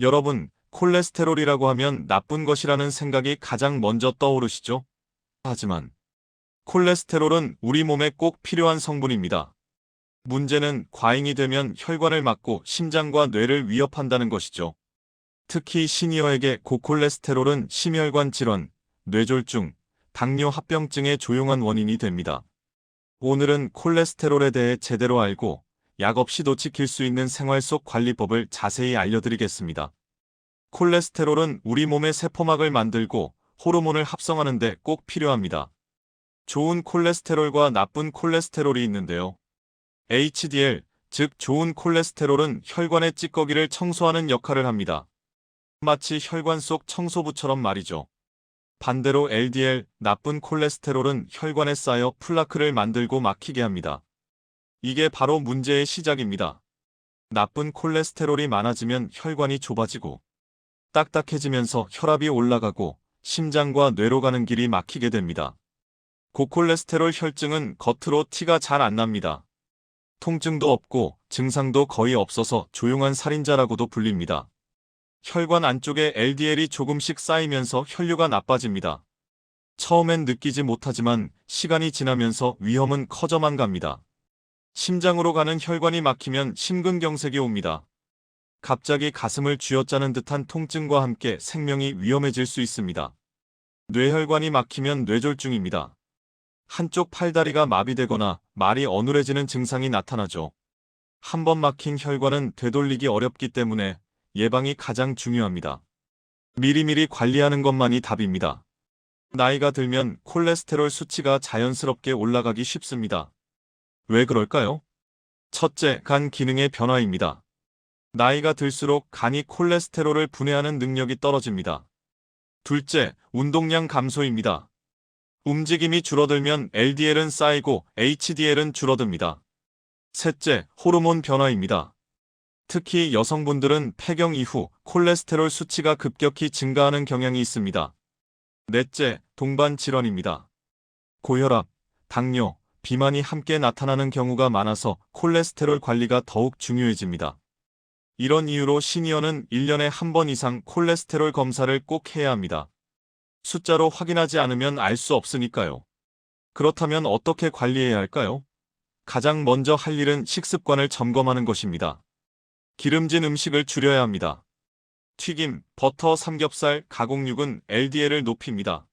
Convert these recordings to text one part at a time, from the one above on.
여러분, 콜레스테롤이라고 하면 나쁜 것이라는 생각이 가장 먼저 떠오르시죠? 하지만 콜레스테롤은 우리 몸에 꼭 필요한 성분입니다. 문제는 과잉이 되면 혈관을 막고 심장과 뇌를 위협한다는 것이죠. 특히 시니어에게 고콜레스테롤은 심혈관 질환, 뇌졸중, 당뇨 합병증의 조용한 원인이 됩니다. 오늘은 콜레스테롤에 대해 제대로 알고 약 없이도 지킬 수 있는 생활 속 관리법을 자세히 알려드리겠습니다. 콜레스테롤은 우리 몸의 세포막을 만들고 호르몬을 합성하는 데 꼭 필요합니다. 좋은 콜레스테롤과 나쁜 콜레스테롤이 있는데요. HDL, 즉 좋은 콜레스테롤은 혈관의 찌꺼기를 청소하는 역할을 합니다. 마치 혈관 속 청소부처럼 말이죠. 반대로 LDL, 나쁜 콜레스테롤은 혈관에 쌓여 플라크를 만들고 막히게 합니다. 이게 바로 문제의 시작입니다. 나쁜 콜레스테롤이 많아지면 혈관이 좁아지고 딱딱해지면서 혈압이 올라가고 심장과 뇌로 가는 길이 막히게 됩니다. 고콜레스테롤 혈증은 겉으로 티가 잘 안 납니다. 통증도 없고 증상도 거의 없어서 조용한 살인자라고도 불립니다. 혈관 안쪽에 LDL이 조금씩 쌓이면서 혈류가 나빠집니다. 처음엔 느끼지 못하지만 시간이 지나면서 위험은 커져만 갑니다. 심장으로 가는 혈관이 막히면 심근경색이 옵니다. 갑자기 가슴을 쥐어짜는 듯한 통증과 함께 생명이 위험해질 수 있습니다. 뇌혈관이 막히면 뇌졸중입니다. 한쪽 팔다리가 마비되거나 말이 어눌해지는 증상이 나타나죠. 한 번 막힌 혈관은 되돌리기 어렵기 때문에 예방이 가장 중요합니다. 미리미리 관리하는 것만이 답입니다. 나이가 들면 콜레스테롤 수치가 자연스럽게 올라가기 쉽습니다. 왜 그럴까요? 첫째, 간 기능의 변화입니다. 나이가 들수록 간이 콜레스테롤을 분해하는 능력이 떨어집니다. 둘째, 운동량 감소입니다. 움직임이 줄어들면 LDL은 쌓이고 HDL은 줄어듭니다. 셋째, 호르몬 변화입니다. 특히 여성분들은 폐경 이후 콜레스테롤 수치가 급격히 증가하는 경향이 있습니다. 넷째, 동반 질환입니다. 고혈압, 당뇨, 비만이 함께 나타나는 경우가 많아서 콜레스테롤 관리가 더욱 중요해집니다. 이런 이유로 시니어는 1년에 한 번 이상 콜레스테롤 검사를 꼭 해야 합니다. 숫자로 확인하지 않으면 알 수 없으니까요. 그렇다면 어떻게 관리해야 할까요? 가장 먼저 할 일은 식습관을 점검하는 것입니다. 기름진 음식을 줄여야 합니다. 튀김, 버터, 삼겹살, 가공육은 LDL을 높입니다.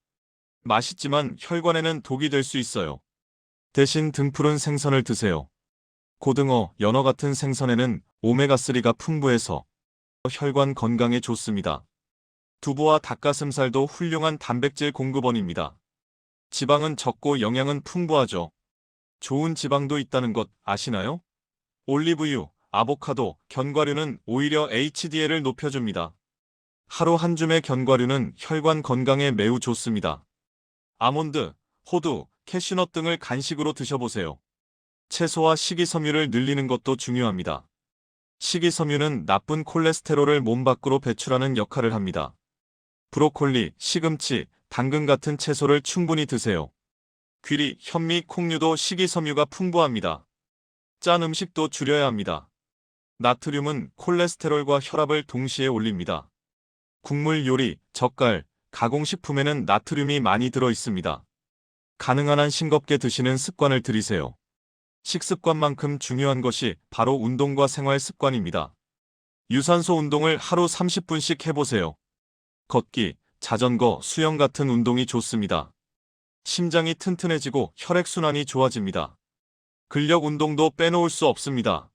맛있지만 혈관에는 독이 될 수 있어요. 대신 등푸른 생선을 드세요. 고등어, 연어 같은 생선에는 오메가3가 풍부해서 혈관 건강에 좋습니다. 두부와 닭가슴살도 훌륭한 단백질 공급원입니다. 지방은 적고 영양은 풍부하죠. 좋은 지방도 있다는 것 아시나요? 올리브유, 아보카도, 견과류는 오히려 HDL을 높여줍니다. 하루 한 줌의 견과류는 혈관 건강에 매우 좋습니다. 아몬드, 호두, 캐슈넛 등을 간식으로 드셔보세요. 채소와 식이섬유를 늘리는 것도 중요합니다. 식이섬유는 나쁜 콜레스테롤을 몸 밖으로 배출하는 역할을 합니다. 브로콜리, 시금치, 당근 같은 채소를 충분히 드세요. 귀리, 현미, 콩류도 식이섬유가 풍부합니다. 짠 음식도 줄여야 합니다. 나트륨은 콜레스테롤과 혈압을 동시에 올립니다. 국물 요리, 젓갈, 가공식품에는 나트륨이 많이 들어 있습니다. 가능한 한 싱겁게 드시는 습관을 들이세요. 식습관만큼 중요한 것이 바로 운동과 생활 습관입니다. 유산소 운동을 하루 30분씩 해보세요. 걷기, 자전거, 수영 같은 운동이 좋습니다. 심장이 튼튼해지고 혈액순환이 좋아집니다. 근력 운동도 빼놓을 수 없습니다.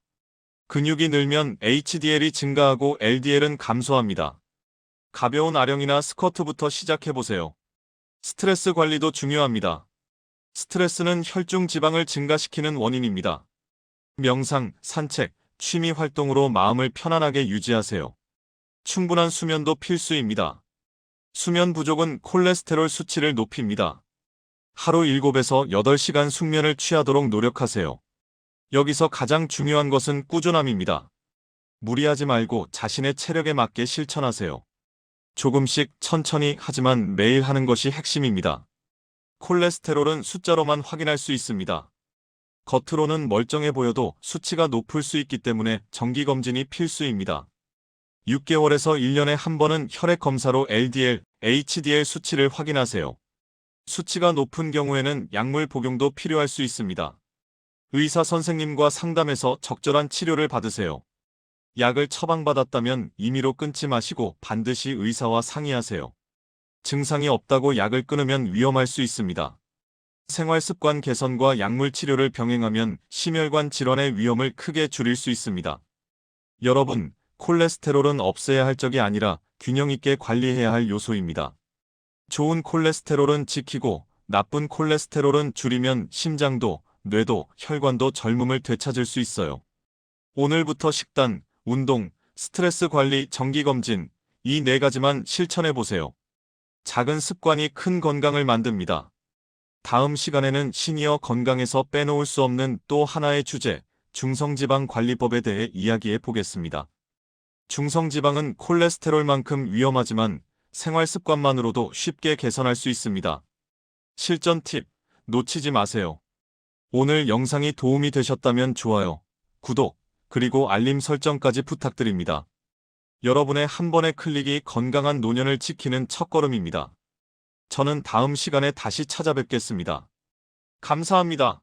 근육이 늘면 HDL이 증가하고 LDL은 감소합니다. 가벼운 아령이나 스쿼트부터 시작해보세요. 스트레스 관리도 중요합니다. 스트레스는 혈중 지방을 증가시키는 원인입니다. 명상, 산책, 취미 활동으로 마음을 편안하게 유지하세요. 충분한 수면도 필수입니다. 수면 부족은 콜레스테롤 수치를 높입니다. 하루 7에서 8시간 숙면을 취하도록 노력하세요. 여기서 가장 중요한 것은 꾸준함입니다. 무리하지 말고 자신의 체력에 맞게 실천하세요. 조금씩 천천히 하지만 매일 하는 것이 핵심입니다. 콜레스테롤은 숫자로만 확인할 수 있습니다. 겉으로는 멀쩡해 보여도 수치가 높을 수 있기 때문에 정기검진이 필수입니다. 6개월에서 1년에 한 번은 혈액 검사로 LDL, HDL 수치를 확인하세요. 수치가 높은 경우에는 약물 복용도 필요할 수 있습니다. 의사 선생님과 상담해서 적절한 치료를 받으세요. 약을 처방받았다면 임의로 끊지 마시고 반드시 의사와 상의하세요. 증상이 없다고 약을 끊으면 위험할 수 있습니다. 생활 습관 개선과 약물 치료를 병행하면 심혈관 질환의 위험을 크게 줄일 수 있습니다. 여러분, 콜레스테롤은 없애야 할 적이 아니라 균형 있게 관리해야 할 요소입니다. 좋은 콜레스테롤은 지키고 나쁜 콜레스테롤은 줄이면 심장도, 뇌도, 혈관도 젊음을 되찾을 수 있어요. 오늘부터 식단, 운동, 스트레스 관리, 정기검진, 이 네 가지만 실천해 보세요. 작은 습관이 큰 건강을 만듭니다. 다음 시간에는 시니어 건강에서 빼놓을 수 없는 또 하나의 주제, 중성지방 관리법에 대해 이야기해 보겠습니다. 중성지방은 콜레스테롤만큼 위험하지만 생활 습관만으로도 쉽게 개선할 수 있습니다. 실전 팁, 놓치지 마세요. 오늘 영상이 도움이 되셨다면 좋아요, 구독, 그리고 알림 설정까지 부탁드립니다. 여러분의 한 번의 클릭이 건강한 노년을 지키는 첫걸음입니다. 저는 다음 시간에 다시 찾아뵙겠습니다. 감사합니다.